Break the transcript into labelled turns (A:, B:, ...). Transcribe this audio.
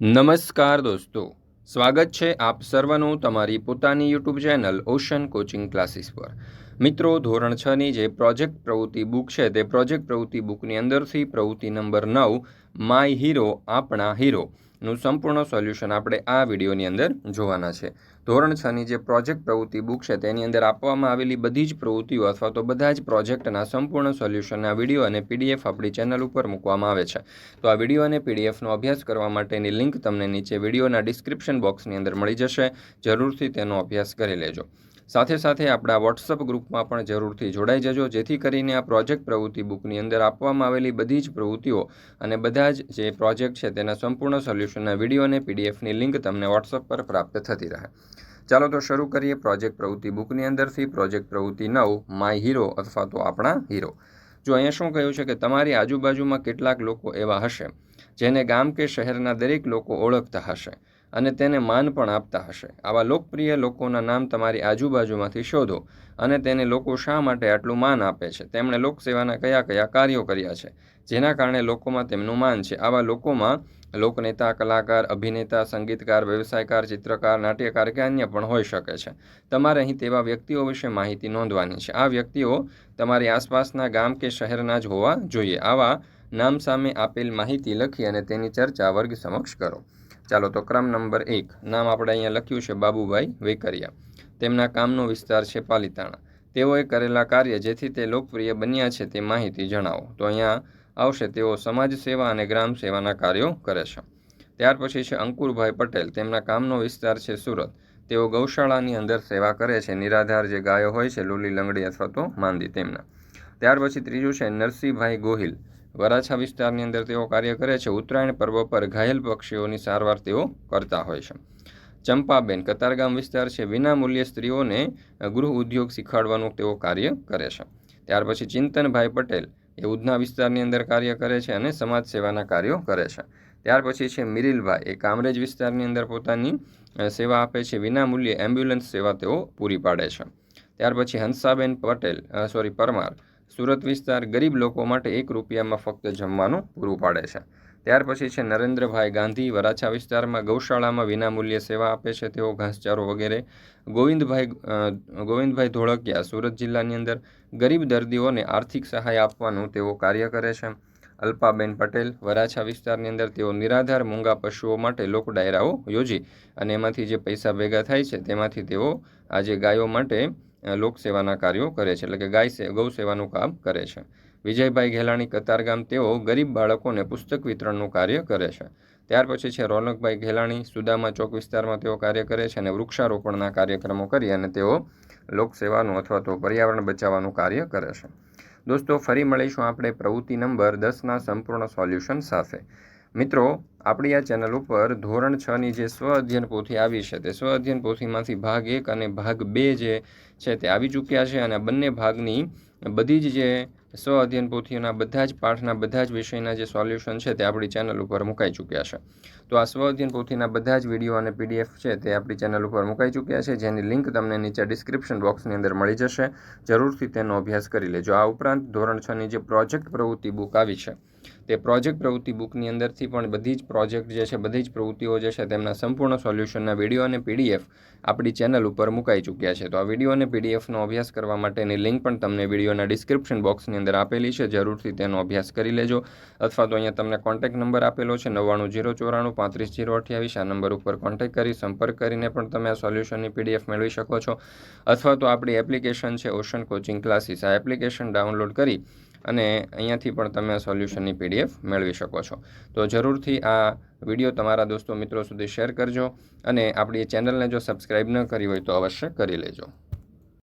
A: નમસ્કાર દોસ્તો. સ્વાગત છે આપ સર્વનું તમારી પોતાની YouTube channel ocean coaching classes પર. મિત્રો, ધોરણ છની જે પ્રોજેક્ટ પ્રવૃત્તિ બુક છે તે પ્રોજેક્ટ પ્રવૃત્તિ બુકની અંદરથી પ્રવૃત્તિ નંબર નવ, માય હીરો, આપણા હીરો. નું સંપૂર્ણ સોલ્યુશન આપણે આ વિડીયોની અંદર જોવાના છે. ધોરણ છની જે પ્રોજેક્ટ પ્રવૃત્તિ બુક છે, તેની અંદર આપવામાં આવેલી બધી જ પ્રવૃત્તિઓ અથવા તો બધા જ પ્રોજેક્ટના સંપૂર્ણ સોલ્યુશનના વીડિયો અને પીડીએફ આપણી ચેનલ ઉપર મૂકવામાં આવે છે. તો આ વીડિયો અને પીડીએફનો અભ્યાસ કરવા માટેની લિંક તમને નીચે વિડીયોના ડિસ્ક્રિપ્શન બોક્સની અંદર મળી જશે. જરૂરથી તેનો અભ્યાસ કરી લેજો. સાથે સાથે આપણા વોટ્સઅપ ગ્રુપમાં પણ જરૂરથી જોડાઈ જજો. જેથી કરીને આ પ્રોજેક્ટ પ્રવૃત્તિ બુકની અંદર આપવામાં આવેલી બધી જ પ્રવૃત્તિઓ અને બધા જ જે પ્રોજેક્ટ છે તેના સંપૂર્ણ સોલ્યુશનના વીડિયો અને પીડીએફની લિંક તમને વોટ્સઅપ પર પ્રાપ્ત થતી રહે. ચાલો તો શરૂ કરીએ પ્રોજેક્ટ પ્રવૃત્તિ બુકની અંદરથી. પ્રોજેક્ટ પ્રવૃત્તિ નવ માય હીરો અથવા તો આપણા હીરો જો અહીંયા શું કહ્યું છે કે તમારી આજુબાજુમાં કેટલાક લોકો એવા હશે જેને ગામ કે શહેરના દરેક લોકો ઓળખતા હશે. અને તેને માન પણ આપતા હશે. આવા લોકપ્રિય લોકોના નામ તમારી આજુબાજુમાંથી શોધો અને તેને લોકો શા માટે આટલું માન આપે છે? તેમણે લોકસેવાના કયા કયા કાર્યો કર્યા છે? જેના કારણે લોકોમાં તેમનું માન છે? આવા લોકોમાં લોકનેતા, કલાકાર, અભિનેતા, સંગીતકાર, વ્યવસાયકાર, ચિત્રકાર, નાટ્યકાર કે અન્ય પણ હોઈ શકે છે. તમારે અહીં તેવા વ્યક્તિઓ વિશે માહિતી નોંધવાની છે. આ વ્યક્તિઓ તમારી આસપાસના ગામ કે શહેરના જ હોવા જોઈએ. આવા નામ સામે આપેલ માહિતી લખી અને તેની ચર્ચા વર્ગ સમક્ષ કરો. ચાલો તો ક્રમ નંબર એક. નામ આપણે અહીંયા લખ્યું છે બાબુભાઈ વેકરિયા. તેમના કામનો વિસ્તાર છે પાલિતાણા. તેઓએ કરેલા કાર્ય જેથી તે લોકપ્રિય બન્યા છે તે માહિતી જણાવો. તો અહીંયા આવશે, તેઓ સમાજ સેવા અને ગ્રામ સેવાના કાર્યો કરે છે. ત્યાર પછી છે અંકુરભાઈ પટેલ. તેમના કામનો વિસ્તાર છે સુરત. તેઓ ગૌશાળાની અંદર સેવા કરે છે. નિરાધાર જે ગાયો હોય છે, લોલી લંગડી અથવા તો માંદી તેમના. ત્યાર પછી ત્રીજું છે નરસિંહભાઈ ગોહિલ. વરાછા વિસ્તારની અંદર તેઓ કાર્ય કરે છે. ઉત્તરાયણ પર્વ પર ઘાયલ પક્ષીઓની સારવાર તેઓ કરતા હોય છે. ચંપાબેન, કતારગામ વિસ્તાર છે. વિનામૂલ્યે સ્ત્રીઓને ગૃહ ઉદ્યોગ શીખવાડવાનું તેઓ કાર્ય કરે છે. ત્યાર પછી ચિંતનભાઈ પટેલ એ ઉધના વિસ્તારની અંદર કાર્ય કરે છે અને સમાજ સેવાના કાર્યો કરે છે. ત્યાર પછી છે મિરિલભાઈ. એ કામરેજ વિસ્તારની અંદર પોતાની સેવા આપે છે. વિનામૂલ્યે એમ્બ્યુલન્સ સેવા તેઓ પૂરી પાડે છે. ત્યાર પછી હંસાબેન પટેલ સોરી પરમાર. સુરત વિસ્તાર ગરીબ લોકો માટે એક રૂપિયામાં ફક્ત જમવાનું પૂરું પાડે છે. ત્યાર પછી છે નરેન્દ્રભાઈ ગાંધી વરાછા વિસ્તારમાં ગૌશાળામાં વિનામૂલ્યે સેવા આપે છે. તેઓ ઘાસચારો વગેરે ગોવિંદભાઈ ગોવિંદભાઈ ધોળકિયા સુરત જિલ્લાની અંદર ગરીબ દર્દીઓને આર્થિક સહાય આપવાનું તેઓ કાર્ય કરે છે. અલ્પાબેન પટેલ વરાછા વિસ્તારની અંદર તેઓ નિરાધાર મૂંગા પશુઓ માટે લોક ડાયરાઓ યોજી અને એમાંથી જે પૈસા ભેગા થાય છે તેમાંથી તેઓ આજે ગાયો માટે લોકસેવાના કાર્યો કરે છે, એટલે કે ગાય ગૌ સેવાનું કામ કરે છે. વિજયભાઈ ઘેલાણી કતારગામ તેઓ ગરીબ બાળકોને પુસ્તક વિતરણનું કાર્ય કરે છે. ત્યાર પછી છે રોનકભાઈ ઘેલાણી, સુદામા ચોક વિસ્તારમાં તેઓ કાર્ય કરે છે અને વૃક્ષારોપણના કાર્યક્રમો કરી અને તેઓ લોકસેવાનું અથવા તો પર્યાવરણ બચાવવાનું કાર્ય કરે છે. દોસ્તો, ફરી મળીશું આપણે પ્રવૃત્તિ નંબર દસના સંપૂર્ણ સોલ્યુશન સાથે. મિત્રો, આપણી આ ચેનલ ઉપર ધોરણ છની જે સ્વ અધ્યયન પોથી આવી છે, તે સ્વ અધ્યયન પોથીમાંથી ભાગ એક અને ભાગ બે જે છે તે આવી ચૂક્યા છે અને બંને ભાગની બધી જ જે સ્વ અધ્યયન પોથીઓના બધા જ પાઠના બધા જ વિષયના જે સોલ્યુશન છે તે આપણી ચેનલ ઉપર મુકાઈ ચૂક્યા છે. તો આ સ્વ અધ્યયન પોથીના બધા જ વીડિયો અને પીડીએફ છે તે આપણી ચેનલ ઉપર મુકાઈ ચૂક્યા છે, જેની લિંક તમને નીચે ડિસ્ક્રિપ્શન બોક્સની અંદર મળી જશે. જરૂરથી તેનો અભ્યાસ કરી લેજો. આ ઉપરાંત ધોરણ છની જે પ્રોજેક્ટ પ્રવૃત્તિ બુક આવી છે તે પ્રોજેક્ટ પ્રવૃત્તિ બુકની અંદરથી પણ બધી જ પ્રોજેક્ટ જે છે, બધી જ પ્રવૃત્તિઓ જે છે, તેમના સંપૂર્ણ સોલ્યુશનના વીડિયો અને પીડીએફ આપણી ચેનલ ઉપર મુકાઈ ચૂક્યા છે. તો આ વીડિયો અને પીડીએફનો અભ્યાસ કરવા માટેની લિંક પણ તમને વિડીયોના ડિસ્ક્રિપ્શન બોક્સની અંદર આપેલી છે. જરૂરથી તેનો અભ્યાસ કરી લેજો. અથવા તો અહીંયા તમને કોન્ટેક્ટ નંબર આપેલો છે, નવ્વાણું જીરો ચોરાણું પાંત્રીસ જીરો અઠ્યાવીસ. આ નંબર ઉપર કોન્ટેક્ટ કરી, સંપર્ક કરીને પણ તમે આ સોલ્યુશનની પીડીએફ મેળવી શકો છો. અથવા તો આપણી એપ્લિકેશન છે, ઓશન કોચિંગ ક્લાસીસ. આ એપ્લિકેશન ડાઉનલોડ કરી અને અહીંયાથી પણ તમે સોલ્યુશનની પીડીએફ મેળવી શકો છો. તો જરૂરથી આ વીડિયો તમારા દોસ્તો મિત્રો સુધી શેર કરજો અને આપણી ચેનલને જો સબસ્ક્રાઈબ ન કરી હોય તો અવશ્ય કરી લેજો.